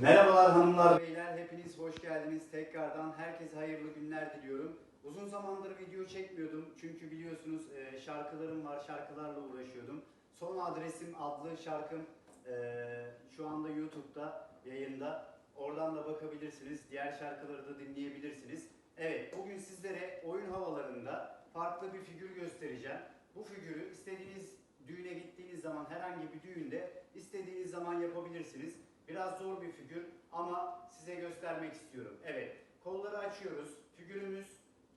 Merhabalar hanımlar beyler, hepiniz hoş geldiniz. Tekrardan herkese hayırlı günler diliyorum. Uzun zamandır video çekmiyordum çünkü biliyorsunuz e, şarkılarım var, şarkılarla uğraşıyordum. Son adresim adlı şarkım e, şu anda YouTube'da yayında. Oradan da bakabilirsiniz, diğer şarkıları da dinleyebilirsiniz. Evet, bugün sizlere oyun havalarında farklı bir figür göstereceğim. Bu figürü istediğiniz düğüne gittiğiniz zaman herhangi bir düğünde istediğiniz zaman yapabilirsiniz. Biraz zor bir figür ama size göstermek istiyorum. Evet, kolları açıyoruz. Figürümüz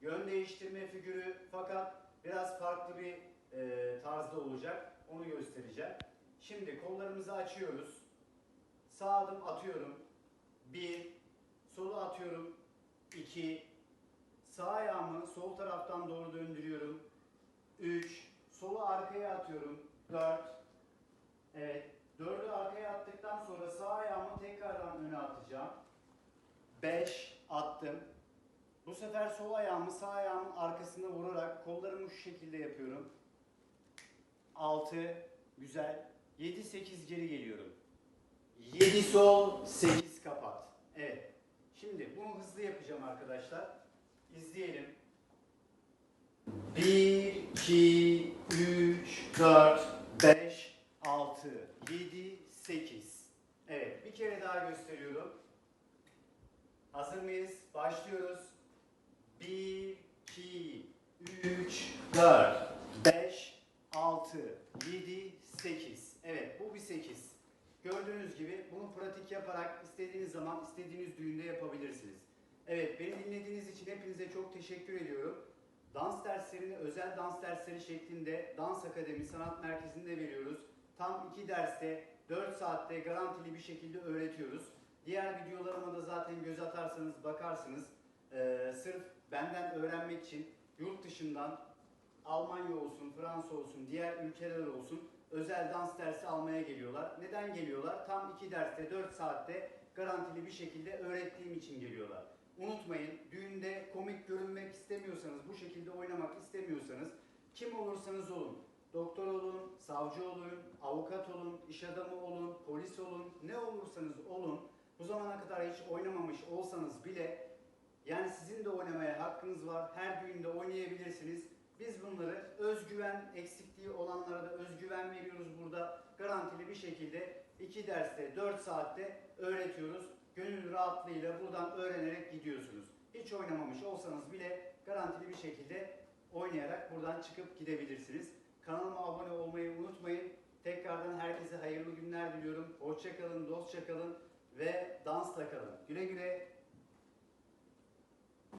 yön değiştirme figürü fakat biraz farklı bir e, tarzda olacak. Onu göstereceğim. Şimdi kollarımızı açıyoruz. Sağ adım atıyorum. 1 Solu atıyorum. 2 Sağ ayağımı sol taraftan doğru döndürüyorum. 3 Solu arkaya atıyorum. 4 Evet. Dördü arkaya attıktan sonra sağ ayağımı tekrardan öne atacağım. 5 attım. Bu sefer sol ayağımı sağ ayağımın arkasına vurarak kollarımı şu şekilde yapıyorum. 6 güzel. 7 8 geri geliyorum. 7 sol 8 kapat. Evet. Şimdi bunu hızlı yapacağım arkadaşlar. İzleyelim. 1 2 3 4 5 6 7 8 Evet bir kere daha gösteriyorum. Hazır mıyız? Başlıyoruz. 1 2 3 4 5 6 7 8 Evet bu bir 8. Gördüğünüz gibi bunu pratik yaparak istediğiniz zaman istediğiniz düğünde yapabilirsiniz. Evet beni dinlediğiniz için hepinize çok teşekkür ediyorum. Dans derslerini özel dans dersleri şeklinde Dans Akademi Sanat Merkezi'nde veriyoruz. Tam 2 derste 4 saatte garantili bir şekilde öğretiyoruz. Diğer videolarıma da zaten göz atarsanız bakarsınız. Ee, sırf benden öğrenmek için yurt dışından Almanya olsun, Fransa olsun, diğer ülkeler olsun özel dans dersi almaya geliyorlar. Neden geliyorlar? Tam 2 derste 4 saatte garantili bir şekilde öğrettiğim için geliyorlar. Unutmayın düğünde komik görünmek istemiyorsanız, bu şekilde oynamak istemiyorsanız kim olursanız olun. Doktor olun, savcı olun, avukat olun, iş adamı olun, polis olun, ne olursanız olun. Bu zamana kadar hiç oynamamış olsanız bile yani sizin de oynamaya hakkınız var. Her düğünde oynayabilirsiniz. Biz bunları özgüven eksikliği olanlara da özgüven veriyoruz burada. Garantili bir şekilde 2 derste 4 saatte öğretiyoruz. Gönül rahatlığıyla buradan öğrenerek gidiyorsunuz. Hiç oynamamış olsanız bile garantili bir şekilde oynayarak buradan çıkıp gidebilirsiniz. Kanalıma abone olmayı unutmayın. Tekrardan herkese hayırlı günler diliyorum. Hoşça kalın, dostça kalın ve dansla kalın. Güle güle